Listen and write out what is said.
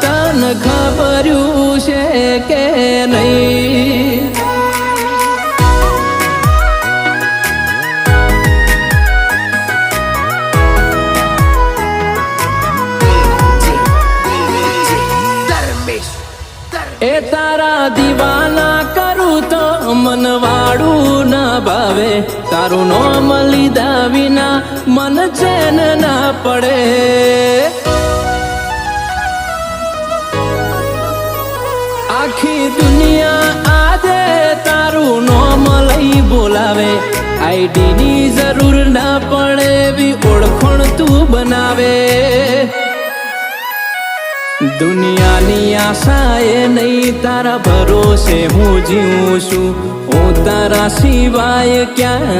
તને ખબર્યું છે કે નહીં? એ તારા દીવાના કરું તો મન વાળું ના ભાવે. તારું નોમ લીધા વિના મન ચેન ના પડે. આખી દુનિયા આજે તારું નોમ લઈ બોલાવે. આઈડી ની જરૂર ના પડે એવી ઓળખણ તું બનાવે. દુનિયાની આશા એ નહીં, તારા ભરોસે હું જીવું છું. હું તારા સિવાય ક્યાં